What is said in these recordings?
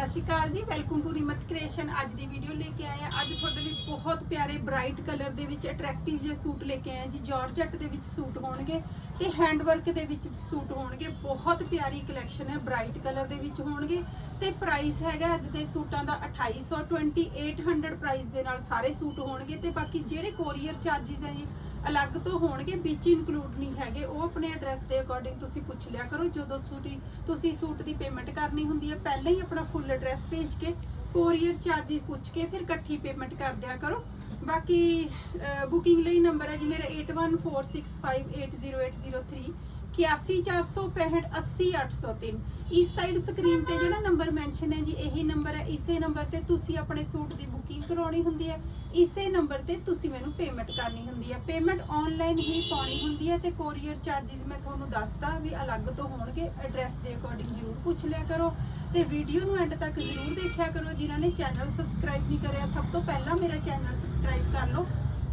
ਸਤਿ ਸ਼੍ਰੀ ਅਕਾਲ ਜੀ। Welcome to ਨਿਮਤ creation ਅੱਜ ਦੀ ਵੀਡੀਓ ਲੈ ਕੇ ਆਏ ਆ ਅੱਜ ਤੁਹਾਡੇ ਲਈ ਬਹੁਤ ਪਿਆਰੇ ਬ੍ਰਾਈਟ ਕਲਰ ਦੇ ਵਿੱਚ ਅਟਰੈਕਟਿਵ ਜਿਹੇ ਸੂਟ ਲੈ ਕੇ ਆਏ ਜੀ। ਜਾਰਜਟ ਦੇ ਵਿੱਚ ਸੂਟ ਹੋਣਗੇ ਤੇ ਹੈਂਡ ਵਰਕ ਦੇ ਵਿੱਚ ਸੂਟ ਹੋਣਗੇ। ਬਹੁਤ ਪਿਆਰੀ ਕਲੈਕਸ਼ਨ ਹੈ। ਬ੍ਰਾਈਟ ਕਲਰ ਦੇ ਵਿੱਚ ਹੋਣਗੇ। ਤੇ ਪ੍ਰਾਈਸ ਹੈਗਾ ਅੱਜ ਦੇ ਸੂਟਾਂ ਦਾ 2800 2800 ਪ੍ਰਾਈਸ ਦੇ ਨਾਲ ਸਾਰੇ ਸੂਟ ਹੋਣਗੇ। ਤੇ ਬਾਕੀ ਜਿਹੜੇ ਕੋਰੀਅਰ ਚਾਰजेस ਹੈ ਜੀ ਅਲੱਗ ਤੋਂ ਹੋਣਗੇ, ਵਿੱਚ ਇਨਕਲੂਡ ਨਹੀਂ ਹੈਗੇ। ਉਹ ਆਪਣੇ ਐਡਰੈਸ ਦੇ ਅਕੋਰਡਿੰਗ ਤੁਸੀਂ ਪੁੱਛ ਲਿਆ ਕਰੋ, ਜਦੋਂ ਤੁਸੀਂ ਤੁਸੀਂ ਸੂਟ ਦੀ ਪੇਮੈਂਟ ਕਰਨੀ ਹੁੰਦੀ ਹੈ, ਪਹਿਲਾਂ ਹੀ ਆਪਣਾ ਫੁੱਲ ਐਡਰੈਸ ਭੇਜ ਕੇ ਕੋਰੀਅਰ ਚਾਰजेस ਪੁੱਛ ਕੇ ਫਿਰ ਇਕੱਠੀ ਪੇਮੈਂਟ ਕਰ ਦਿਆ ਕਰੋ। ਬਾਕੀ ਬੁਕਿੰਗ ਲਈ ਨੰਬਰ ਹੈ ਜੀ, ਮੇਰਾ 8146580803 8146580803 ਇਸ ਸਾਈਡ ਸਕਰੀਨ ਤੇ ਜਿਹੜਾ ਨੰਬਰ ਮੈਂਸ਼ਨ ਹੈ ਜੀ, ਇਹੀ ਨੰਬਰ ਹੈ। ਇਸੇ ਨੰਬਰ ਤੇ ਤੁਸੀਂ ਆਪਣੇ ਸੂਟ ਦੀ ਬੁਕਿੰਗ ਕਰਾਉਣੀ ਹੁੰਦੀ ਹੈ। ਇਸੇ ਨੰਬਰ ਤੇ ਤੁਸੀਂ ਮੈਨੂੰ ਪੇਮੈਂਟ ਕਰਨੀ ਹੁੰਦੀ ਹੈ। ਪੇਮੈਂਟ ਆਨਲਾਈਨ ਹੀ ਪਾਉਣੀ ਹੁੰਦੀ ਹੈ ਤੇ ਕੋਰੀਅਰ ਚਾਰजेस ਮੈਂ ਤੁਹਾਨੂੰ ਦੱਸਦਾ ਵੀ ਅਲੱਗ ਤੋਂ ਹੋਣਗੇ। ਐਡਰੈਸ ਦੇ ਅਕੋਰਡਿੰਗ ਜ਼ਰੂਰ ਪੁੱਛ ਲਿਆ ਕਰੋ। ਤੇ ਵੀਡੀਓ ਨੂੰ ਐਂਡ ਤੱਕ ਜ਼ਰੂਰ ਦੇਖਿਆ ਕਰੋ। ਜਿਨ੍ਹਾਂ ਨੇ ਚੈਨਲ ਸਬਸਕ੍ਰਾਈਬ ਨਹੀਂ ਕਰਿਆ, ਸਭ ਤੋਂ ਪਹਿਲਾਂ ਮੇਰਾ ਚੈਨਲ ਸਬਸਕ੍ਰਾਈਬ ਕਰ ਲਓ।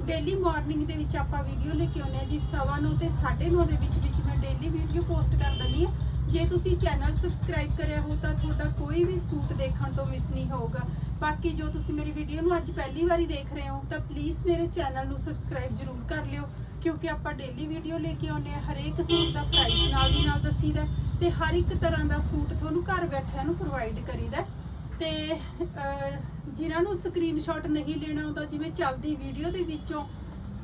ਡੇਲੀ ਮਾਰਨਿੰਗ ਦੇ ਵਿੱਚ ਆਪਾਂ ਵੀਡੀਓ ਲੈ ਕੇ ਆਉਂਦੇ ਆ ਜੀ, ਸਵਾ ਨੂੰ ਤੇ 9:30 ਦੇ ਵਿੱਚ ਵਿੱਚ ਡੇਲੀ ਵੀਡੀਓ ਪੋਸਟ ਕਰ ਦਿੰਦੀ ਆ ਜੇ ਤੁਸੀਂ ਚੈਨਲ ਸਬਸਕ੍ਰਾਈਬ ਕਰਿਆ ਹੋ ਤਾਂ ਤੁਹਾਡਾ ਕੋਈ ਵੀ ਸੂਟ ਦੇਖਣ ਤੋਂ ਮਿਸ ਨਹੀਂ ਹੋਊਗਾ। ਬਾਕੀ ਜੋ ਤੁਸੀਂ ਮੇਰੀ ਵੀਡੀਓ ਨੂੰ ਅੱਜ ਪਹਿਲੀ ਵਾਰੀ ਦੇਖ ਰਹੇ ਹੋ ਤਾਂ ਪਲੀਜ਼ ਮੇਰੇ ਚੈਨਲ ਨੂੰ ਸਬਸਕ੍ਰਾਈਬ ਜ਼ਰੂਰ ਕਰ ਲਿਓ ਕਿਉਂਕਿ ਆਪਾਂ ਡੇਲੀ ਵੀਡੀਓ ਲੈ ਕੇ ਆਉਂਦੇ ਆ ਹਰੇਕ ਸੂਟ ਦਾ ਪ੍ਰਾਈਸ ਨਾਲ ਦੀ ਨਾਲ ਦੱਸੀਦਾ ਤੇ ਹਰ ਇੱਕ ਤਰ੍ਹਾਂ ਦਾ ਸੂਟ ਤੁਹਾਨੂੰ ਘਰ ਬੈਠਿਆਂ ਨੂੰ ਪ੍ਰੋਵਾਈਡ ਕਰੀਦਾ ਤੇ ਅਹ, ਜਿਨ੍ਹਾਂ ਨੂੰ ਸਕਰੀਨਸ਼ਾਟ ਨਹੀਂ ਲੈਣਾ ਆਉਂਦਾ ਜਿਵੇਂ ਚੱਲਦੀ ਵੀਡੀਓ ਦੇ ਵਿੱਚੋਂ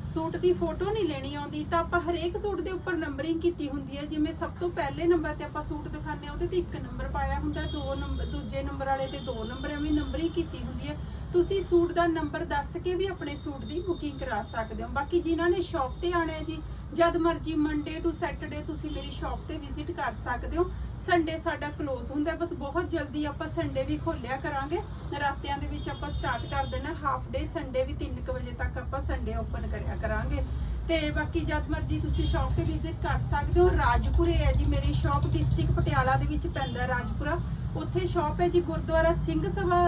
ਸੂਟ ਦੀ ਫੋਟੋ ਨਹੀਂ ਲੈਣੀ ਆਉਂਦੀ, ਤਾਂ ਆਪਾਂ ਹਰੇਕ ਸੂਟ ਦੇ ਉੱਪਰ ਨੰਬਰਿੰਗ ਕੀਤੀ ਹੁੰਦੀ ਹੈ। ਜਿਵੇਂ ਸਭ ਤੋਂ ਪਹਿਲੇ ਨੰਬਰ ਤੇ ਆਪਾਂ ਸੂਟ ਦਿਖਾਉਂਦੇ ਹਾਂ, ਉਹਦੇ ਤੇ ਇੱਕ ਨੰਬਰ ਪਾਇਆ ਹੁੰਦਾ, ਦੋ ਨੰਬਰ ਦੂਜੇ ਨੰਬਰ ਵਾਲੇ ਤੇ ਦੋ ਨੰਬਰ ਐਵੇਂ ਨੰਬਰਿੰਗ ਕੀਤੀ ਹੁੰਦੀ ਹੈ। ਤੁਸੀਂ ਸੂਟ ਦਾ ਨੰਬਰ ਦੱਸ ਕੇ ਵੀ ਆਪਣੇ ਸੂਟ ਦੀ ਬੁਕਿੰਗ ਕਰਾ ਸਕਦੇ ਹੋ। ਬਾਕੀ ਜਿਨ੍ਹਾਂ ਨੇ ਸ਼ਾਪ ਤੇ ਆਣਾ ਹੈ ਜੀ, ਜਦ ਮਰਜ਼ੀ ਮੰਡੇ ਟੂ ਸੈਟਰਡੇ ਤੁਸੀਂ ਮੇਰੀ ਸ਼ਾਪ ਤੇ ਵਿਜ਼ਿਟ ਕਰ ਸਕਦੇ ਹੋ। ਸੰਡੇ ਸਾਡਾ ਕਲੋਜ਼ ਹੁੰਦਾ ਬਸ ਬਹੁਤ ਜਲਦੀ ਆਪਾਂ ਸੰਡੇ ਵੀ ਖੋਲਿਆ ਕਰਾਂਗੇ। ਰਾਤਿਆਂ ਦੇ ਵਿੱਚ ਆਪਾਂ ਸਟਾਰਟ ਕਰ ਦੇਣਾ। ਹਾਫ ਡੇ ਸੰਡੇ ਵੀ 3 ਵਜੇ ਤੱਕ ਆਪਾਂ ਸੰਡੇ ਓਪਨ ਕਰਿਆ ਕਰਾਂਗੇ। ਤੇ ਬਾਕੀ ਜਦ ਮਰਜ਼ੀ ਤੁਸੀਂ ਸ਼ਾਪ ਤੇ ਵਿਜ਼ਿਟ ਕਰ ਸਕਦੇ ਹੋ। ਰਾਜਪੁਰੇ ਹੈ ਜੀ, ਮੇਰੀ ਸ਼ਾਪ ਡਿਸਟ੍ਰਿਕਟ ਪਟਿਆਲਾ ਦੇ ਵਿੱਚ ਪੈਂਦਾ ਰਾਜਪੁਰਾ। ਉੱਥੇ ਸ਼ਾਪ ਹੈ ਜੀ ਗੁਰਦੁਆਰਾ ਸਿੰਘ ਸਭਾ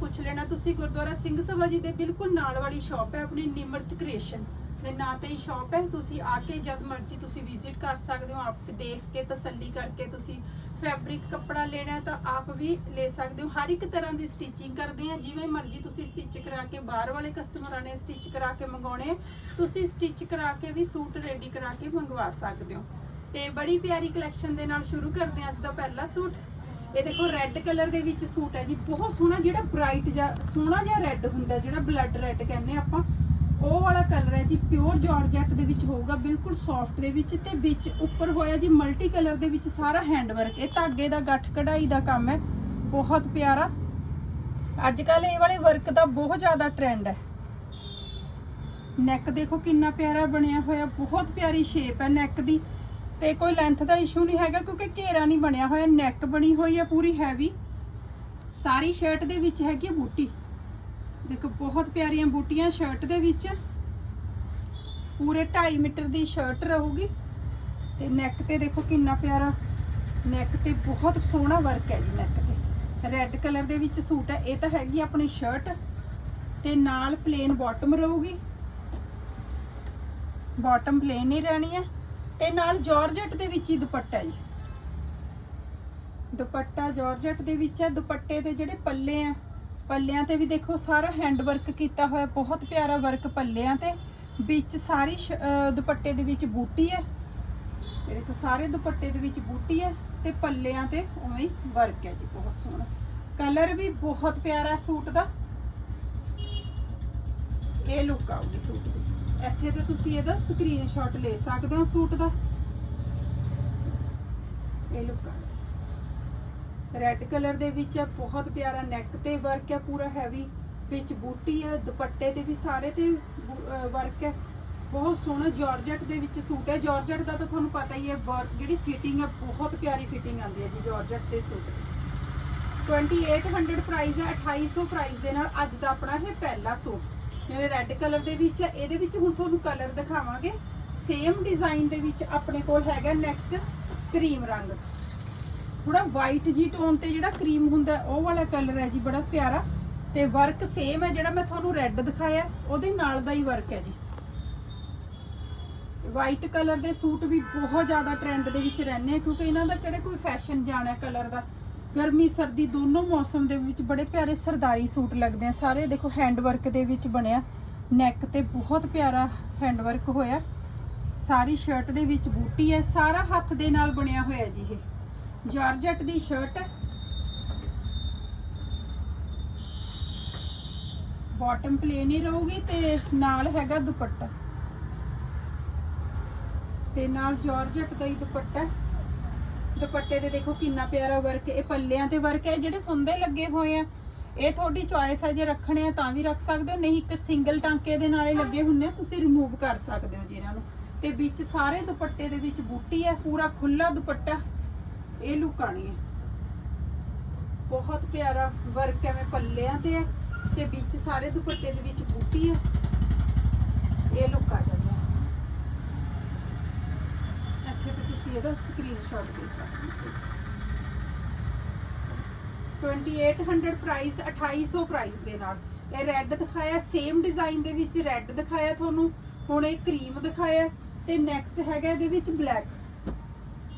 ਪੁੱਛ ਲੈਣਾ, ਤੁਸੀਂ ਗੁਰਦੁਆਰਾ ਸਿੰਘ ਸਭਾ ਜੀ ਦੇ ਬਿਲਕੁਲ ਨਾਲ ਵਾਲੀ ਸ਼ਾਪ ਹੈ, ਆਪਣੀ ਨਿਮਰਤ ਕ੍ਰੀਏਸ਼ਨ ਦੇ ਨਾਂ ਤੇ ਹੀ ਸ਼ਾਪ ਹੈ, ਤੁਸੀਂ ਆ ਕੇ ਜਦ ਮਰਜ਼ੀ ਤੁਸੀਂ ਵਿਜ਼ਿਟ ਕਰ ਸਕਦੇ ਹੋ, ਆਪ ਦੇਖ ਕੇ, ਤਸੱਲੀ ਕਰਕੇ ਤੁਸੀਂ ਫੈਬਰਿਕ ਕੱਪੜਾ ਲੈਣਾ ਤਾਂ ਆਪ ਵੀ ਲੈ ਸਕਦੇ ਹੋ। ਹਰ ਇੱਕ ਤਰ੍ਹਾਂ ਦੀ ਸਟਿਚਿੰਗ ਕਰਦੇ ਆ ਜਿਵੇਂ ਮਰਜ਼ੀ ਤੁਸੀਂ ਸਟਿਚ ਕਰਾ ਕੇ ਬਾਹਰ ਵਾਲੇ ਕਸਟਮਰਾਂ ਨੇ ਸਟਿਚ ਕਰਾ ਕੇ ਮੰਗਾਉਣੇ, ਤੁਸੀਂ ਸਟਿਚ ਕਰਾ ਕੇ ਵੀ ਸੂਟ ਰੈਡੀ ਕਰਾ ਕੇ ਮੰਗਵਾ ਸਕਦੇ ਹੋ। ਤੇ ਬੜੀ ਪਿਆਰੀ ਕਲੈਕਸ਼ਨ ਦੇ ਨਾਲ ਸ਼ੁਰੂ ਕਰਦੇ ਹਾਂ, ਅੱਜ ਦਾ ਪਹਿਲਾ ਸੂਟ। ਇਹ ਦੇਖੋ ਰੈੱਡ ਕਲਰ ਦੇ ਵਿੱਚ ਸੂਟ ਹੈ ਜੀ। ਬਹੁਤ ਸੋਹਣਾ ਜਿਹੜਾ ਬ੍ਰਾਈਟ ਜਿਹਾ, ਸੋਹਣਾ ਜਿਹਾ ਰੈੱਡ ਹੁੰਦਾ, ਜਿਹੜਾ ਬਲੱਡ ਰੈੱਡ ਕਹਿੰਦੇ ਆਪਾਂ, ਉਹ ਵਾਲਾ ਕਲਰ ਹੈ ਜੀ ਪਿਓਰ ਜਾਰਜੈਟ ਦੇ ਵਿੱਚ ਹੋਊਗਾ, ਬਿਲਕੁਲ ਸੌਫਟ ਦੇ ਵਿੱਚ ਤੇ ਵਿੱਚ ਉੱਪਰ ਹੋਇਆ ਜੀ ਮਲਟੀ ਕਲਰ ਦੇ ਵਿੱਚ ਸਾਰਾ ਹੈਂਡ ਵਰਕ ਇਹ ਧਾਗੇ ਦਾ ਗੱਠ ਕਢਾਈ ਦਾ ਕੰਮ ਹੈ। ਬਹੁਤ ਪਿਆਰਾ। ਅੱਜ ਕੱਲ ਇਹ ਵਾਲੇ ਵਰਕ ਦਾ ਬਹੁਤ ਜ਼ਿਆਦਾ ਟ੍ਰੈਂਡ ਹੈ। ਨੈਕ ਦੇਖੋ ਕਿੰਨਾ ਪਿਆਰਾ ਬਣਿਆ ਹੋਇਆ, ਬਹੁਤ ਪਿਆਰੀ ਸ਼ੇਪ ਹੈ ਨੈਕ ਦੀ। ਤੇ ਕੋਈ ਲੈਂਥ ਦਾ ਇਸ਼ੂ ਨਹੀਂ ਹੈਗਾ ਕਿਉਂਕਿ ਘੇਰਾ ਨਹੀਂ ਬਣਿਆ ਹੋਇਆ ਨੈਕ ਬਣੀ ਹੋਈ ਹੈ ਪੂਰੀ ਹੈਵੀ ਸਾਰੀ ਸ਼ਰਟ ਦੇ ਵਿੱਚ ਹੈਗੀ ਬੂਟੀ। ਦੇਖੋ, ਬਹੁਤ ਪਿਆਰੀਆਂ ਬੂਟੀਆਂ ਸ਼ਰਟ ਦੇ ਵਿੱਚ। ਪੂਰੇ 2.5 ਮੀਟਰ ਦੀ ਸ਼ਰਟ ਰਹੂਗੀ। ਤੇ ਨੈਕ ਤੇ ਦੇਖੋ ਕਿੰਨਾ ਪਿਆਰਾ। ਨੈਕ ਤੇ ਬਹੁਤ ਸੋਹਣਾ ਵਰਕ ਹੈ ਜੀ ਨੈਕ ਤੇ। ਰੈੱਡ ਕਲਰ ਦੇ ਵਿੱਚ ਸੂਟ ਹੈ ਇਹ ਤਾਂ ਹੈਗੀ ਆਪਣੀ ਸ਼ਰਟ ਤੇ ਨਾਲ ਪਲੇਨ ਬਾਟਮ ਰਹੂਗੀ। ਬਾਟਮ ਪਲੇਨ ਹੀ ਰਹਿਣੀ ਹੈ ਤੇ ਨਾਲ ਜਾਰਜਟ ਦੇ ਵਿੱਚ ਹੀ ਦੁਪੱਟਾ ਜੀ। ਦੁਪੱਟਾ ਜਾਰਜਟ ਦੇ ਵਿੱਚ ਹੈ, ਦੁਪੱਟੇ ਦੇ ਜਿਹੜੇ ਪੱਲੇ ਆ, ਪੱਲਿਆਂ ਤੇ ਵੀ ਦੇਖੋ ਸਾਰਾ ਹੈਂਡ ਵਰਕ ਕੀਤਾ ਹੋਇਆ, ਬਹੁਤ ਪਿਆਰਾ ਵਰਕ ਪੱਲਿਆਂ ਤੇ। ਵਿੱਚ ਸਾਰੀ ਸ਼- ਦੁਪੱਟੇ ਦੇ ਵਿੱਚ ਬੂਟੀ ਹੈ। ਇਹ ਦੇਖੋ ਸਾਰੇ ਦੁਪੱਟੇ ਦੇ ਵਿੱਚ ਬੂਟੀ ਹੈ ਤੇ ਪੱਲਿਆਂ ਤੇ ਉਵੇਂ ਵਰਕ ਹੈ ਜੀ, ਬਹੁਤ ਸੋਹਣਾ। ਕਲਰ ਵੀ ਬਹੁਤ ਪਿਆਰਾ ਸੂਟ ਦਾ। ਇਹ ਲੁੱਕ ਆਊਗੀ ਸੂਟ ਦੀ। ਇੱਥੇ ਤੇ ਤੁਸੀਂ ਇਹਦਾ ਸਕਰੀਨਸ਼ਾਟ ਲੈ ਸਕਦੇ ਹੋ ਸੂਟ ਦਾ। ਇਹ ਲੁੱਕ ਰੈੱਡ ਕਲਰ ਦੇ ਵਿੱਚ ਹੈ ਬਹੁਤ ਪਿਆਰਾ ਨੈਕ ਤੇ ਵਰਕ ਹੈ ਪੂਰਾ ਹੈਵੀ ਵਿੱਚ ਬੂਟੀ ਹੈ ਦੁਪੱਟੇ ਤੇ ਵੀ ਸਾਰੇ ਤੇ ਵਰਕ ਹੈ ਬਹੁਤ ਸੋਹਣਾ ਜਾਰਜਟ ਦੇ ਵਿੱਚ ਸੂਟ ਹੈ ਜਾਰਜਟ ਦਾ ਤਾਂ ਤੁਹਾਨੂੰ ਪਤਾ ਹੀ ਹੈ work- ਜਿਹੜੀ ਫਿਟਿੰਗ ਹੈ ਬਹੁਤ ਪਿਆਰੀ ਫਿਟਿੰਗ ਆਉਂਦੀ ਹੈ ਜੀ ਜਾਰਜਟ ਦੇ ਸੂਟ। ਦੀ 2800 ਪ੍ਰਾਈਸ ਹੈ 2800 ਪ੍ਰਾਈਸ ਦੇ ਨਾਲ ਅੱਜ ਦਾ ਆਪਣਾ ਇਹ ਪਹਿਲਾ ਸੂਟ। ਮੇਰੇ ਰੈੱਡ ਕਲਰ ਦੇ ਵਿੱਚ ਹੈ ਇਹਦੇ ਵਿੱਚ ਹੁਣ ਤੁਹਾਨੂੰ ਕਲਰ ਦਿਖਾਵਾਂਗੇ। ਸੇਮ ਡਿਜ਼ਾਈਨ ਦੇ ਵਿੱਚ ਆਪਣੇ ਕੋਲ ਹੈਗਾ ਨੈਕਸਟ ਕਰੀਮ ਰੰਗ। ਥੋੜਾ ਵਾਈਟ ਜੀ ਟੋਨ ਤੇ ਜਿਹੜਾ ਕਰੀਮ ਹੁੰਦਾ, ਉਹ ਵਾਲਾ ਕਲਰ ਹੈ ਜੀ, ਬੜਾ ਪਿਆਰਾ। ਤੇ ਵਰਕ ਸੇਮ ਹੈ, ਜਿਹੜਾ ਮੈਂ ਤੁਹਾਨੂੰ ਰੈੱਡ ਦਿਖਾਇਆ, ਉਹਦੇ ਨਾਲ ਦਾ ਹੀ ਵਰਕ ਹੈ ਜੀ। ਵਾਈਟ ਕਲਰ ਦੇ ਸੂਟ ਵੀ ਬਹੁਤ ਜ਼ਿਆਦਾ ਟ੍ਰੈਂਡ ਦੇ ਵਿੱਚ ਰਹਿੰਦੇ ਆ, ਕਿਉਂਕਿ ਇਹਨਾਂ ਦਾ ਕਿਹੜੇ ਕੋਈ ਫੈਸ਼ਨ ਜਾਣਾ ਕਲਰ ਦਾ? ਗਰਮੀ, ਸਰਦੀ ਦੋਨੋਂ ਮੌਸਮ ਦੇ ਵਿੱਚ ਬੜੇ ਪਿਆਰੇ ਸਰਦਾਰੀ ਸੂਟ ਲੱਗਦੇ ਆ। ਸਾਰੇ ਦੇਖੋ ਹੈਂਡ ਵਰਕ ਦੇ ਵਿੱਚ ਬਣਿਆ। ਨੈਕ ਤੇ ਬਹੁਤ ਪਿਆਰਾ ਹੈਂਡ ਵਰਕ ਹੋਇਆ। ਸਾਰੀ ਸ਼ਰਟ ਦੇ ਵਿੱਚ ਬੂਟੀ ਹੈ। ਸਾਰਾ ਹੱਥ ਦੇ ਨਾਲ ਬਣਿਆ ਹੋਇਆ ਜੀ ਇਹ। ਜਾਰਜਟ ਦੀ ਸ਼ਰਟ ਹੈ। ਬਾਟਮ ਪਲੇਨ ਹੀ ਰਹੂਗੀ ਤੇ ਨਾਲ ਹੈਗਾ ਦੁਪੱਟਾ। ਤੇ ਨਾਲ ਜਾਰਜਟ ਦਾ ਹੀ ਦੁਪੱਟਾ ਦੁਪੱਟੇ ਦੇ ਦੇਖੋ ਕਿੰਨਾ ਪਿਆਰਾ ਵਰਕ ਇਹ ਪੱਲਿਆਂ ਤੇ ਵਰਕ ਹੈ ਜਿਹੜੇ ਫੁੰਦੇ ਲੱਗੇ ਹੋਏ ਆ, ਇਹ ਤੁਹਾਡੀ ਚੁਆਇਸ ਹੈ ਜੇ ਰੱਖਣੇ ਆ ਤਾਂ ਵੀ ਰੱਖ ਸਕਦੇ ਹੋ, ਨਹੀਂ ਇੱਕ ਸਿੰਗਲ ਟਾਂਕੇ ਦੇ ਨਾਲੇ ਲੱਗੇ ਹੁੰਨੇ ਤੁਸੀਂ ਰਿਮੂਵ ਕਰ ਸਕਦੇ ਹੋ ਜੀ ਇਹਨਾਂ ਨੂੰ। ਤੇ ਵਿੱਚ ਸਾਰੇ ਦੁਪੱਟੇ ਦੇ ਵਿੱਚ ਬੂਟੀ ਹੈ, ਪੂਰਾ ਖੁੱਲਾ ਦੁਪੱਟਾ, ਇਹ ਲੁੱਕ ਆਣੀ ਹੈ। ਬਹੁਤ ਪਿਆਰਾ ਵਰਕ ਐਵੇਂ ਪੱਲਿਆਂ ਤੇ ਹੈ, ਤੇ ਵਿੱਚ ਸਾਰੇ ਦੁਪੱਟੇ ਦੇ ਵਿੱਚ ਬੂਟੀ ਹੈ, ਇਹ ਲੁੱਕ ਆ ਜਾਂਦਾ ਹੈ ਇੱਥੇ ਤੇ ਤੁਸੀਂ ਇਹਦਾ ਸਕਰੀਨਸ਼ਾਟ ਦੇ ਸਕਦੇ ਹੋ 2800 ਪ੍ਰਾਈਸ 2800 ਪ੍ਰਾਈਸ ਦੇ ਨਾਲ। ਇਹ ਰੈੱਡ ਦਿਖਾਇਆ ਸੇਮ ਡਿਜ਼ਾਈਨ ਦੇ ਵਿੱਚ ਰੈੱਡ ਦਿਖਾਇਆ ਤੁਹਾਨੂੰ। ਹੁਣ ਇਹ ਕਰੀਮ ਦਿਖਾਇਆ, ਤੇ ਨੈਕਸਟ ਹੈਗਾ ਇਹਦੇ ਵਿੱਚ ਬਲੈਕ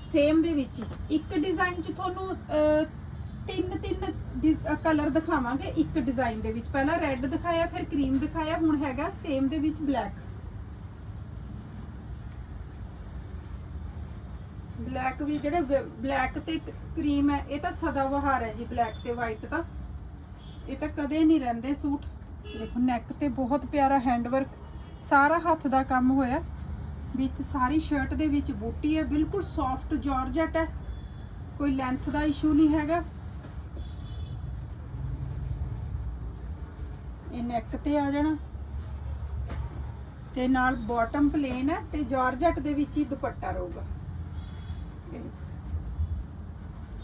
ਸੇਮ ਦੇ ਵਿੱਚ ਇੱਕ ਡਿਜ਼ਾਈਨ 'ਚ ਤੁਹਾਨੂੰ ਤਿੰਨ ਤਿੰਨ ਕਲਰ ਦਿਖਾਵਾਂਗੇ ਇੱਕ ਡਿਜ਼ਾਈਨ ਦੇ ਵਿੱਚ। ਪਹਿਲਾਂ ਰੈੱਡ ਦਿਖਾਇਆ, ਫਿਰ ਕਰੀਮ ਦਿਖਾਇਆ, ਹੁਣ ਹੈਗਾ ਸੇਮ ਦੇ ਵਿੱਚ ਬਲੈਕ ਬਲੈਕ ਵੀ ਜਿਹੜੇ ਬਲੈਕ ਤੇ ਕਰੀਮ ਹੈ, ਇਹ ਤਾਂ ਸਦਾ ਬਹਾਰ ਹੈ ਜੀ ਬਲੈਕ ਤੇ ਵਾਈਟ ਤਾਂ। ਇਹ ਤਾਂ ਕਦੇ ਨਹੀਂ ਰਹਿੰਦੇ ਸੂਟ। ਦੇਖੋ ਨੈਕ ਤੇ ਬਹੁਤ ਪਿਆਰਾ ਹੈਂਡਵਰਕ ਸਾਰਾ ਹੱਥ ਦਾ ਕੰਮ ਹੋਇਆ। ਵਿੱਚ ਸਾਰੀ ਸ਼ਰਟ ਦੇ ਵਿੱਚ ਬੂਟੀ ਹੈ, ਬਿਲਕੁਲ ਸੌਫਟ ਜਾਰਜਟ ਹੈ। ਕੋਈ ਲੈਂਥ ਦਾ ਇਸ਼ੂ ਨਹੀਂ ਹੈਗਾ। ਇਹ ਨੈਕ ਤੇ ਆ ਜਾਣਾ। ਤੇ ਨਾਲ ਬਾਟਮ ਪਲੇਨ ਹੈ ਤੇ ਜਾਰਜਟ ਦੇ ਵਿੱਚ ਹੀ ਦੁਪੱਟਾ ਰਹੂਗਾ। ਇਹ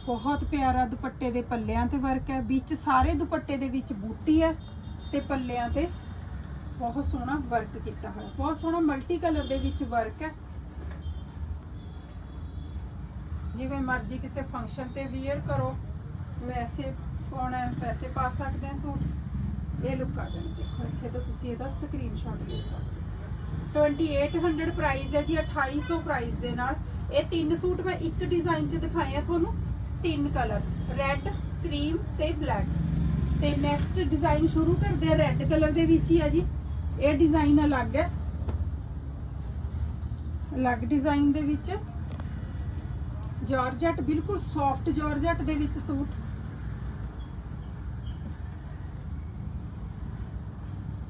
ਬਹੁਤ ਪਿਆਰਾ ਦੁਪੱਟੇ ਦੇ ਪੱਲਿਆਂ ਤੇ ਵਰਕ ਹੈ। ਵਿੱਚ ਸਾਰੇ ਦੁਪੱਟੇ ਦੇ ਵਿੱਚ ਬੂਟੀ ਹੈ ਤੇ ਪੱਲਿਆਂ ਤੇ ਬਹੁਤ ਸੋਹਣਾ ਵਰਕ ਕੀਤਾ ਹੋਇਆ। ਬਹੁਤ ਸੋਹਣਾ ਮਲਟੀ ਕਲਰ ਦੇ ਵਿੱਚ ਵਰਕ ਹੈ। ਜਿਵੇਂ ਮਰਜ਼ੀ ਕਿਸੇ ਫੰਕਸ਼ਨ ਤੇ ਵੀਅਰ ਕਰੋ, ਵੈਸੇ ਪਾਉਣਾ ਪੈਸੇ ਪਾ ਸਕਦੇ ਆ ਸੂਟ। ਇਹ ਲੁੱਕ ਆ ਜਾਣੀ। ਦੇਖੋ, ਇੱਥੇ ਤਾਂ ਤੁਸੀਂ ਇਹਦਾ ਸਕਰੀਨਸ਼ਾਟ ਲੈ ਸਕਦੇ ਹੋ। 2800 ਪ੍ਰਾਈਸ ਹੈ ਜੀ 2800 ਪ੍ਰਾਈਸ ਦੇ ਨਾਲ। ਇਹ ਤਿੰਨ ਸੂਟ ਮੈਂ ਇੱਕ ਡਿਜ਼ਾਈਨ 'ਚ ਦਿਖਾਏ ਆ ਤੁਹਾਨੂੰ। ਤਿੰਨ ਕਲਰ ਰੈੱਡ ਕਰੀਮ ਤੇ ਬਲੈਕ ਤੇ ਨੈਕਸਟ ਡਿਜ਼ਾਈਨ ਸ਼ੁਰੂ ਕਰਦੇ ਆ ਰੈੱਡ ਕਲਰ ਦੇ ਵਿੱਚ ਹੀ ਆ ਜੀ। ਇਹ ਡਿਜ਼ਾਈਨ ਅਲੱਗ ਹੈ। ਅਲੱਗ ਡਿਜ਼ਾਈਨ ਦੇ ਵਿੱਚ। ਜਾਰਜਟ ਬਿਲਕੁਲ ਸੌਫਟ ਜਾਰਜਟ ਦੇ ਵਿੱਚ ਸੂਟ।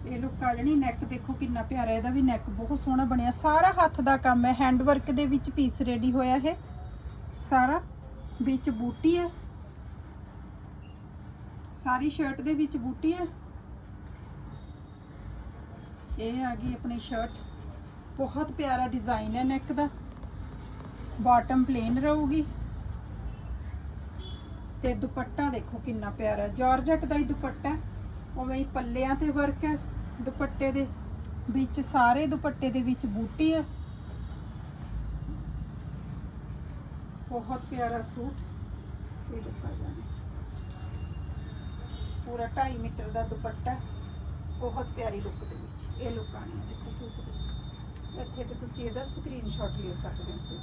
ਇਹ ਲੁੱਕ ਆ ਜਣੀ ਨੈਕ ਦੇਖੋ ਕਿੰਨਾ ਪਿਆਰਾ ਇਹਦਾ ਵੀ ਨੈਕ ਬਹੁਤ ਸੋਹਣਾ ਬਣਿਆ। ਸਾਰਾ ਹੱਥ ਦਾ ਕੰਮ ਹੈ ਹੈਂਡ ਵਰਕ ਦੇ ਵਿੱਚ ਪੀਸ ਰੈਡੀ ਹੋਇਆ ਇਹ। ਸਾਰਾ ਵਿੱਚ ਬੂਟੀ ਹੈ। ਸਾਰੀ ਸ਼ਰਟ ਦੇ ਵਿੱਚ ਬੂਟੀ ਹੈ। ਇਹ ਆ ਗਈ ਆਪਣੀ ਸ਼ਰਟ ਬਹੁਤ ਪਿਆਰਾ ਡਿਜ਼ਾਈਨ ਹੈ ਨੈਕ ਦਾ। ਬਾਟਮ ਪਲੇਨ ਰਹੂਗੀ। ਤੇ ਦੁਪੱਟਾ ਦੇਖੋ ਕਿੰਨਾ ਪਿਆਰਾ ਹੈ। ਜਾਰਜਟ ਦਾ ਹੀ ਦੁਪੱਟਾ ਉਵੇਂ ਹੀ ਪੱਲਿਆਂ ਤੇ ਵਰਕ ਹੈ। ਦੁਪੱਟੇ ਦੇ ਵਿੱਚ, ਸਾਰੇ ਦੁਪੱਟੇ ਦੇ ਵਿੱਚ ਬੂਟੀ ਹੈ ਬਹੁਤ ਪਿਆਰਾ ਸੂਟ ਇਹ ਦੇਖਾ ਜਾਣਾ। ਪੂਰਾ 2.5 ਮੀਟਰ ਦਾ ਦੁਪੱਟਾ, ਬਹੁਤ ਪਿਆਰੀ ਲੁੱਕ ਦੇ ਵਿੱਚ। ਇਹ ਲੁੱਕ ਆਣੀ ਹੈ ਦੇਖੋ ਸੂਟ ਦੀ। ਇੱਥੇ ਤੇ ਤੁਸੀਂ ਇਹਦਾ ਸਕਰੀਨਸ਼ਾਟ ਲੈ ਸਕਦੇ ਹੋ ਸੂਟ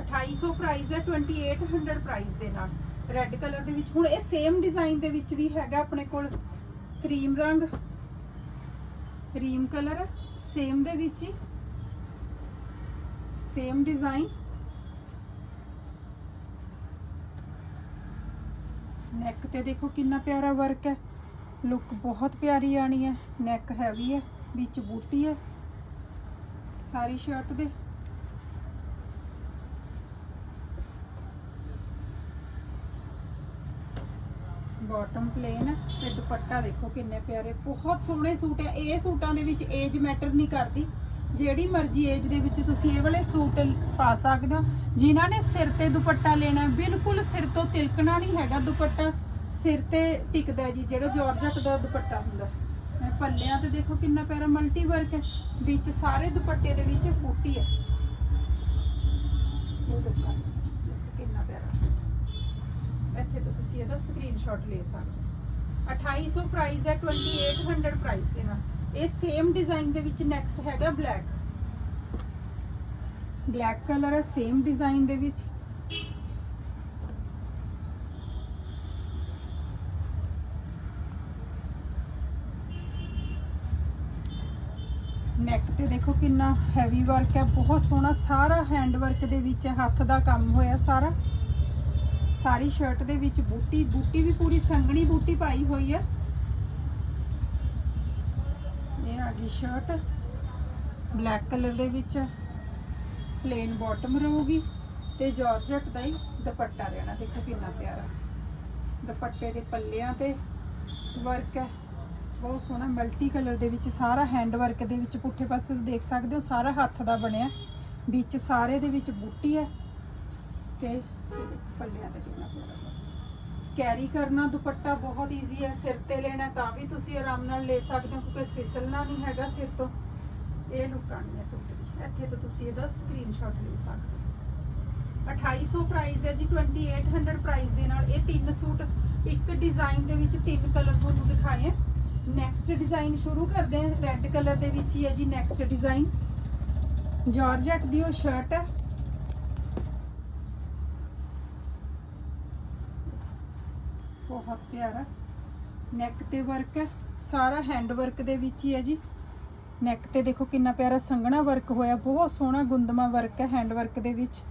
2800 ਪ੍ਰਾਈਸ ਹੈ 2800 ਪ੍ਰਾਈਸ ਦੇ ਨਾਲ। ਰੈੱਡ ਕਲਰ ਦੇ ਵਿੱਚ। ਹੁਣ ਇਹ ਸੇਮ ਡਿਜ਼ਾਈਨ ਦੇ ਵਿੱਚ ਵੀ ਹੈਗਾ ਆਪਣੇ ਕੋਲ। ਕਰੀਮ ਰੰਗ ਕਰੀਮ ਕਲਰ, ਸੇਮ ਦੇ ਵਿੱਚ ਹੀ। Same design. ਨੈਕ ਤੇ ਦੇਖੋ ਕਿੰਨਾ ਪਿਆਰਾ ਵਰਕ ਹੈ। ਲੁੱਕ ਬਹੁਤ ਪਿਆਰੀ ਆਣੀ ਹੈ। ਨੈਕ ਹੈਵੀ ਹੈ, ਵਿੱਚ ਬੂਟੀ ਹੈ। ਸਾਰੀ ਸ਼ਰਟ ਦੇ। ਬਾਟਮ ਪਲੇਨ ਤੇ ਦੁਪੱਟਾ ਦੇਖੋ ਕਿੰਨੇ ਪਿਆਰੇ, ਬਹੁਤ ਸੋਹਣੇ ਸੂਟ ਹੈ। ਇਹ ਸੂਟਾਂ ਦੇ ਵਿੱਚ ਏਜ ਮੈਟਰ ਨਹੀਂ ਕਰਦੀ। ਜਿਹੜੀ ਮਰਜ਼ੀ ਏਜ ਦੇ ਵਿੱਚ ਤੁਸੀਂ ਇਹ ਵਾਲੇ ਸੂਟ ਪਾ ਸਕਦੇ ਹੋ। ਜਿਨ੍ਹਾਂ ਨੇ ਸਿਰ ਤੇ ਦੁਪੱਟਾ ਲੈਣਾ ਬਿਲਕੁਲ ਸਿਰ ਤੋਂ ਤਿਲਕਣਾ ਨਹੀਂ ਹੈਗਾ ਦੁਪੱਟਾ। ਸਿਰ ਤੇ ਟਿਕਦਾ ਜੀ, ਜਿਹੜਾ ਜਾਰਜਟ ਦਾ ਦੁਪੱਟਾ ਹੁੰਦਾ। ਮੈਂ ਪੱਲਿਆਂ ਤੇ ਦੇਖੋ ਕਿੰਨਾ ਪਿਆਰਾ ਮਲਟੀ ਵਰਕ ਹੈ। ਵਿੱਚ ਸਾਰੇ ਦੁਪੱਟੇ ਦੇ ਵਿੱਚ ਬੂਟੀ ਹੈ। ਇਹ ਦੇਖੋ ਕਿੰਨਾ ਪਿਆਰਾ ਸੂਟ ਇੱਥੇ ਤੋਂ ਤੁਸੀਂ ਇਹਦਾ ਸਕਰੀਨਸ਼ਾਟ ਲੈ ਸਕਦੇ 2800 ਪ੍ਰਾਈਸ ਹੈ 2800 ਪ੍ਰਾਈਸ ਦੇ ਨਾਲ। ਇਹ ਸੇਮ ਡਿਜ਼ਾਈਨ ਦੇ ਵਿੱਚ ਨੈਕਸਟ ਹੈਗਾ ਬਲੈਕ ਬਲੈਕ ਕਲਰ ਹੈ ਸੇਮ ਡਿਜ਼ਾਈਨ ਦੇ ਵਿੱਚ। ਨੈਕ ਤੇ ਦੇਖੋ ਕਿੰਨਾ ਹੈਵੀ ਵਰਕ ਹੈ, ਬਹੁਤ ਸੋਹਣਾ, ਸਾਰਾ ਹੈਂਡ ਵਰਕ ਦੇ ਵਿੱਚ ਹੱਥ ਦਾ ਕੰਮ ਹੋਇਆ ਸਾਰਾ। ਸਾਰੀ ਸ਼ਰਟ ਦੇ ਵਿੱਚ ਬੂਟੀ ਬੂਟੀ ਵੀ ਪੂਰੀ ਸੰਘਣੀ ਬੂਟੀ ਪਾਈ ਹੋਈ ਹੈ ਇਹ ਆ ਗਈ ਸ਼ਰਟ ਬਲੈਕ ਕਲਰ ਦੇ ਵਿੱਚ ਪਲੇਨ ਬਾਟਮ ਰਹੂਗੀ ਤੇ ਜਾਰਜਟ ਦਾ ਹੀ ਦੁਪੱਟਾ ਰਹਿਣਾ। ਦੇਖੋ ਕਿੰਨਾ ਪਿਆਰਾ। ਦੁਪੱਟੇ ਦੇ ਪੱਲਿਆਂ ਤੇ ਵਰਕ ਹੈ। ਬਹੁਤ ਸੋਹਣਾ ਮਲਟੀ ਕਲਰ ਦੇ ਵਿੱਚ, ਸਾਰਾ ਹੈਂਡ ਵਰਕ ਦੇ ਵਿੱਚ ਪੁੱਠੇ ਪਾਸੇ ਦੇਖ ਸਕਦੇ ਹੋ, ਸਾਰਾ ਹੱਥ ਦਾ ਬਣਿਆ। ਵਿੱਚ ਸਾਰੇ ਦੇ ਵਿੱਚ ਬੂਟੀ ਹੈ। ਤੇ ਪੱਲਿਆਂ ਤੇ ਕਿੰਨਾ ਪਿਆਰਾ ਕੈਰੀ ਕਰਨਾ ਦੁਪੱਟਾ ਬਹੁਤ ਈਜ਼ੀ ਹੈ, ਸਿਰ ਤੇ ਲੈਣਾ ਤਾਂ ਵੀ ਤੁਸੀਂ ਆਰਾਮ ਨਾਲ ਲੈ ਸਕਦੇ ਹੋ, ਕਿਉਂਕਿ ਫਿਸਲਣਾ ਨਹੀਂ ਹੈਗਾ ਸਿਰ ਤੋਂ। ਇਹ ਲੁੱਕ ਹੈ ਸੂਟ ਦੀ ਇੱਥੇ ਤੋਂ ਤੁਸੀਂ ਇਹਦਾ ਸਕਰੀਨਸ਼ਾਟ ਲੈ ਸਕਦੇ ਹੋ। 2800 ਪ੍ਰਾਈਸ ਹੈ ਜੀ 2800 ਪ੍ਰਾਈਸ ਦੇ ਨਾਲ। ਇਹ ਤਿੰਨ ਸੂਟ, ਇੱਕ ਡਿਜ਼ਾਈਨ ਦੇ ਵਿੱਚ ਤਿੰਨ ਕਲਰ ਤੁਹਾਨੂੰ ਦਿਖਾਏ ਨੈਕਸਟ ਡਿਜ਼ਾਈਨ ਸ਼ੁਰੂ ਕਰਦੇ ਹਾਂ ਰੈੱਡ ਕਲਰ ਦੇ ਵਿੱਚ ਹੀ ਹੈ ਜੀ ਨੈਕਸਟ ਡਿਜ਼ਾਈਨ ਜਾਰਜਟ ਦੀ ਉਹ ਸ਼ਰਟ ਹੈ। ਬਹੁਤ ਪਿਆਰਾ ਨੈਕ ਤੇ ਵਰਕ ਹੈ ਸਾਰਾ ਹੈਂਡ ਵਰਕ ਦੇ ਵਿੱਚ ਹੀ ਹੈ ਜੀ। ਨੈਕ ਤੇ ਦੇਖੋ ਕਿੰਨਾ ਪਿਆਰਾ ਸੰਘਣਾ ਵਰਕ ਹੋਇਆ। ਬਹੁਤ ਸੋਹਣਾ ਗੁੰਦਮਾ ਵਰਕ ਹੈ ਹੈਂਡ ਵਰਕ ਦੇ ਵਿੱਚ।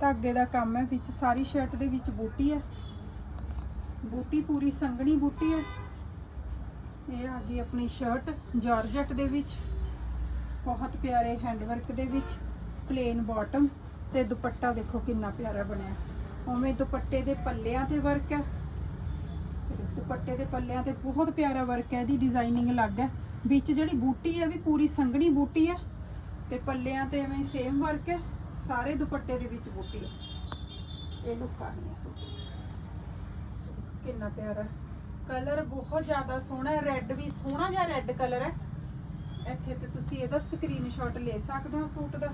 ਧਾਗੇ ਦਾ ਕੰਮ ਹੈ ਵਿੱਚ ਸਾਰੀ ਸ਼ਰਟ ਦੇ ਵਿੱਚ ਬੂਟੀ ਹੈ ਬੂਟੀ ਪੂਰੀ ਸੰਘਣੀ ਬੂਟੀ ਹੈ ਇਹ ਆ ਗਈ ਆਪਣੀ ਸ਼ਰਟ ਜਾਰਜਟ ਦੇ ਵਿੱਚ। ਬਹੁਤ ਪਿਆਰੇ ਹੈਂਡ ਵਰਕ ਦੇ ਵਿੱਚ। ਪਲੇਨ ਬਾਟਮ ਤੇ ਦੁਪੱਟਾ ਦੇਖੋ ਕਿੰਨਾ ਪਿਆਰਾ ਬਣਿਆ। ਉਵੇਂ ਦੁਪੱਟੇ ਦੇ ਪੱਲਿਆਂ ਤੇ ਵਰਕ ਹੈ ਦੁਪੱਟੇ ਦੇ ਪੱਲਿਆਂ ਤੇ ਬਹੁਤ ਪਿਆਰਾ ਵਰਕ ਹੈ, ਇਹਦੀ ਡਿਜ਼ਾਈਨਿੰਗ ਅਲੱਗ ਹੈ। ਵਿੱਚ ਜਿਹੜੀ ਬੂਟੀ ਹੈ ਵੀ ਪੂਰੀ ਸੰਘਣੀ ਬੂਟੀ ਹੈ ਤੇ ਪੱਲਿਆਂ ਤੇ ਐਵੇਂ ਸੇਮ ਵਰਕ ਹੈ, ਸਾਰੇ ਦੁਪੱਟੇ ਦੇ ਵਿੱਚ ਬੂਟੀ ਹੈ। ਇਹ ਲੁੱਕ ਆਣੀ ਹੈ ਸੂਟ ਕਿੰਨਾ ਪਿਆਰਾ ਕਲਰ ਬਹੁਤ ਜ਼ਿਆਦਾ ਸੋਹਣਾ ਹੈ ਰੈੱਡ ਵੀ ਸੋਹਣਾ ਜਿਹਾ ਰੈੱਡ ਕਲਰ ਹੈ? ਇੱਥੇ ਤੇ ਤੁਸੀਂ ਇਹਦਾ ਸਕਰੀਨਸ਼ਾਟ ਲੈ ਸਕਦੇ ਹੋ ਸੂਟ ਦਾ।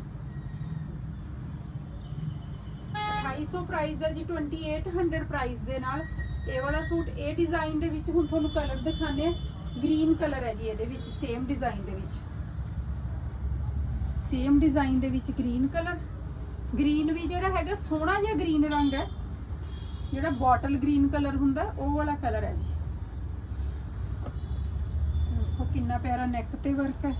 2800 ਪ੍ਰਾਈਸ ਹੈ ਜੀ 2800 ਪ੍ਰਾਈਸ ਦੇ ਨਾਲ। ਇਹ ਵਾਲਾ ਸੂਟ ਇਹ ਡਿਜ਼ਾਈਨ ਦੇ ਵਿੱਚ ਹੁਣ ਤੁਹਾਨੂੰ ਕਲਰ ਦਿਖਾਣੇ ਆ ਗ੍ਰੀਨ ਕਲਰ ਹੈ ਜੀ ਇਹਦੇ ਵਿੱਚ ਸੇਮ ਡਿਜ਼ਾਈਨ ਦੇ ਵਿੱਚ। ਸੇਮ ਡਿਜ਼ਾਈਨ ਦੇ ਵਿੱਚ ਗ੍ਰੀਨ ਕਲਰ। ਗ੍ਰੀਨ ਵੀ ਜਿਹੜਾ ਹੈਗਾ, ਸੋਹਣਾ ਜਿਹਾ ਗ੍ਰੀਨ ਰੰਗ ਹੈ। ਜਿਹੜਾ ਬੋਟਲ ਗ੍ਰੀਨ ਕਲਰ ਹੁੰਦਾ, ਉਹ ਵਾਲਾ ਕਲਰ ਹੈ ਜੀ। ਉਹ ਕਿੰਨਾ ਪਿਆਰਾ ਨੈਕ ਤੇ ਵਰਕ ਹੈ।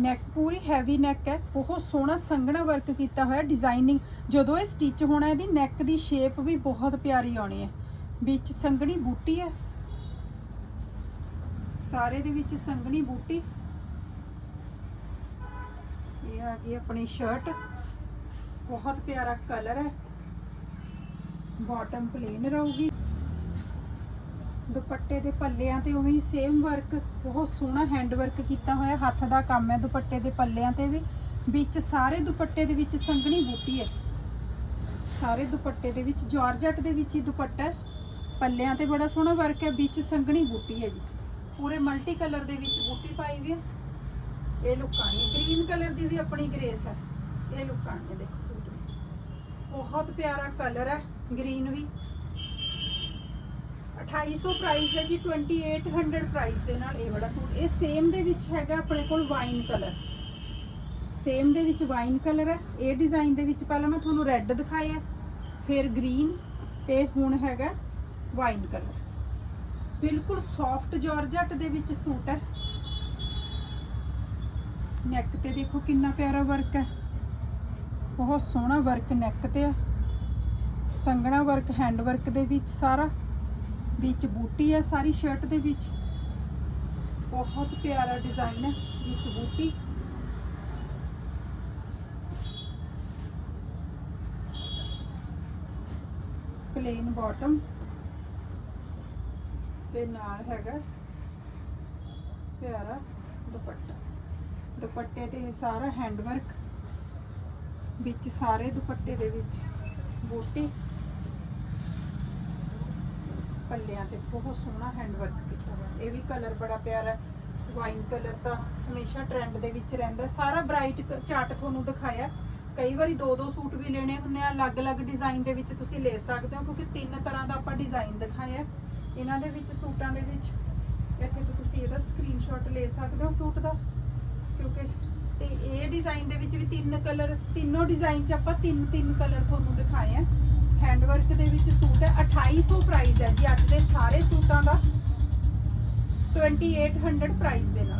ਨੈਕ ਪੂਰੀ ਹੈਵੀ ਨੈਕ ਹੈ। ਬਹੁਤ ਸੋਹਣਾ ਸੰਘਣਾ ਵਰਕ ਕੀਤਾ ਹੋਇਆ ਡਿਜ਼ਾਈਨਿੰਗ ਜਦੋਂ ਇਹ ਸਟਿਚ ਹੋਣਾ, ਇਹਦੀ ਨੈਕ ਦੀ ਸ਼ੇਪ ਵੀ ਬਹੁਤ ਪਿਆਰੀ ਆਉਣੀ ਹੈ। ਵਿੱਚ ਸੰਘਣੀ ਬੂਟੀ ਹੈ। ਸਾਰੇ ਦੇ ਵਿੱਚ ਸੰਘਣੀ ਬੂਟੀ। ਇਹ ਆ ਗਈ ਆਪਣੀ ਸ਼ਰਟ ਬਹੁਤ ਪਿਆਰਾ ਕਲਰ ਹੈ। ਬਾਟਮ ਪਲੇਨ ਰਹੂਗੀ। ਦੁਪੱਟੇ ਦੇ ਪੱਲਿਆਂ ਤੇ ਉਵੇਂ ਹੀ ਸੇਮ ਵਰਕ ਬਹੁਤ ਸੋਹਣਾ ਹੈਂਡ ਵਰਕ ਕੀਤਾ ਹੋਇਆ, ਹੱਥ ਦਾ ਕੰਮ ਹੈ ਦੁਪੱਟੇ ਦੇ ਪੱਲਿਆਂ ਤੇ ਵੀ। ਵਿੱਚ ਸਾਰੇ ਦੁਪੱਟੇ ਦੇ ਵਿੱਚ ਸੰਘਣੀ ਬੂਟੀ ਹੈ। ਸਾਰੇ ਦੁਪੱਟੇ ਦੇ ਵਿੱਚ ਜਾਰਜਟ ਦੇ ਵਿੱਚ ਹੀ ਦੁਪੱਟਾ ਪੱਲਿਆਂ ਤੇ ਬੜਾ ਸੋਹਣਾ ਵਰਕ ਹੈ, ਵਿੱਚ ਸੰਘਣੀ ਬੂਟੀ ਹੈ ਜੀ। ਪੂਰੇ ਮਲਟੀ ਕਲਰ ਦੇ ਵਿੱਚ ਬੂਟੀ ਪਾਈ ਵੀ ਹੈ। ਇਹ ਲੁੱਕ ਆਣੀ ਹੈ। ਕਲਰ ਦੀ ਵੀ ਆਪਣੀ ਗ੍ਰੇਸ ਹੈ। ਇਹ ਲੁੱਕ ਆਣੀ ਹੈ, ਦੇਖੋ ਸੂਟ ਬਹੁਤ ਪਿਆਰਾ ਕਲਰ ਹੈ, ਗ੍ਰੀਨ ਵੀ। 2800 ਪ੍ਰਾਈਸ ਹੈ ਜੀ 2800 ਪ੍ਰਾਈਸ ਦੇ ਨਾਲ ਇਹ ਵਾਲਾ ਸੂਟ। ਇਹ ਸੇਮ ਦੇ ਵਿੱਚ ਹੈਗਾ ਆਪਣੇ ਕੋਲ ਵਾਈਨ ਕਲਰ। ਸੇਮ ਦੇ ਵਿੱਚ ਵਾਈਨ ਕਲਰ ਹੈ। ਇਹ ਡਿਜ਼ਾਈਨ ਦੇ ਵਿੱਚ ਪਹਿਲਾਂ ਮੈਂ ਤੁਹਾਨੂੰ ਰੈੱਡ ਦਿਖਾਇਆ, ਫਿਰ ਗ੍ਰੀਨ ਤੇ ਹੁਣ ਹੈਗਾ ਵਾਈਨ ਕਲਰ ਬਿਲਕੁਲ ਸੌਫਟ ਜਾਰਜਟ ਦੇ ਵਿੱਚ ਸੂਟ ਹੈ। ਨੈਕ ਤੇ ਦੇਖੋ ਕਿੰਨਾ ਪਿਆਰਾ ਵਰਕ ਹੈ। ਬਹੁਤ ਸੋਹਣਾ ਵਰਕ ਨੈਕ ਤੇ ਹੈ। ਸੰਘਣਾ ਵਰਕ ਹੈਂਡ ਵਰਕ ਦੇ ਵਿੱਚ ਸਾਰਾ। ਵਿੱਚ ਬੂਟੀ ਹੈ ਸਾਰੀ ਸ਼ਰਟ ਦੇ ਵਿੱਚ। ਬਹੁਤ ਪਿਆਰਾ ਡਿਜ਼ਾਈਨ ਹੈ ਵਿੱਚ ਬੂਟੀ। ਪਲੇਨ ਬਾਟਮ ਤੇ ਨਾਲ ਹੈਗਾ ਪਿਆਰਾ ਦੁਪੱਟਾ। ਦੁਪੱਟੇ ਤੇ ਇਹ ਸਾਰਾ ਹੈਂਡ ਵਰਕ ਵਿੱਚ ਸਾਰੇ ਦੁਪੱਟੇ ਦੇ ਵਿੱਚ ਬੂਟੀ। ਪੱਲਿਆਂ ਤੇ ਬਹੁਤ ਸੋਹਣਾ ਹੈਂਡ ਵਰਕ ਕੀਤਾ ਹੋਇਆ। ਇਹ ਵੀ ਕਲਰ ਬੜਾ ਪਿਆਰਾ ਵਾਈਨ ਕਲਰ ਤਾਂ ਹਮੇਸ਼ਾ ਟ੍ਰੈਂਡ ਦੇ ਵਿੱਚ ਰਹਿੰਦਾ ਸਾਰਾ ਬ੍ਰਾਈਟ ਚਾਰਟ ਤੁਹਾਨੂੰ ਦਿਖਾਇਆ। ਕਈ ਵਾਰੀ ਦੋ ਦੋ ਸੂਟ ਵੀ ਲੈਣੇ ਹੁੰਦੇ ਆ। ਅਲੱਗ-ਅਲੱਗ ਡਿਜ਼ਾਈਨ ਦੇ ਵਿੱਚ ਤੁਸੀਂ ਲੈ ਸਕਦੇ ਹੋ, ਕਿਉਂਕਿ ਤਿੰਨ ਤਰ੍ਹਾਂ ਦਾ ਆਪਾਂ ਡਿਜ਼ਾਈਨ ਦਿਖਾਇਆ ਇਹਨਾਂ ਦੇ ਵਿੱਚ, ਸੂਟਾਂ ਦੇ ਵਿੱਚ। ਇੱਥੇ ਤੇ ਤੁਸੀਂ ਇਹਦਾ ਸਕਰੀਨਸ਼ਾਟ ਲੈ ਸਕਦੇ ਹੋ ਸੂਟ ਦਾ। ਕਿਉਂਕਿ ਤੇ ਇਹ ਡਿਜ਼ਾਈਨ ਦੇ ਵਿੱਚ ਵੀ ਤਿੰਨ ਕਲਰ ਤਿੰਨੋਂ ਡਿਜ਼ਾਈਨ 'ਚ ਆਪਾਂ ਤਿੰਨ ਤਿੰਨ ਕਲਰ ਤੁਹਾਨੂੰ ਦਿਖਾਏ ਆ। ਹੈਂਡ ਵਰਕ ਦੇ ਵਿੱਚ ਸੂਟ ਹੈ 2800 ਪ੍ਰਾਈਸ ਹੈ ਜੀ ਅੱਜ ਦੇ ਸਾਰੇ ਸੂਟਾਂ ਦਾ। 2800 ਪ੍ਰਾਈਸ ਦੇ ਨਾਲ।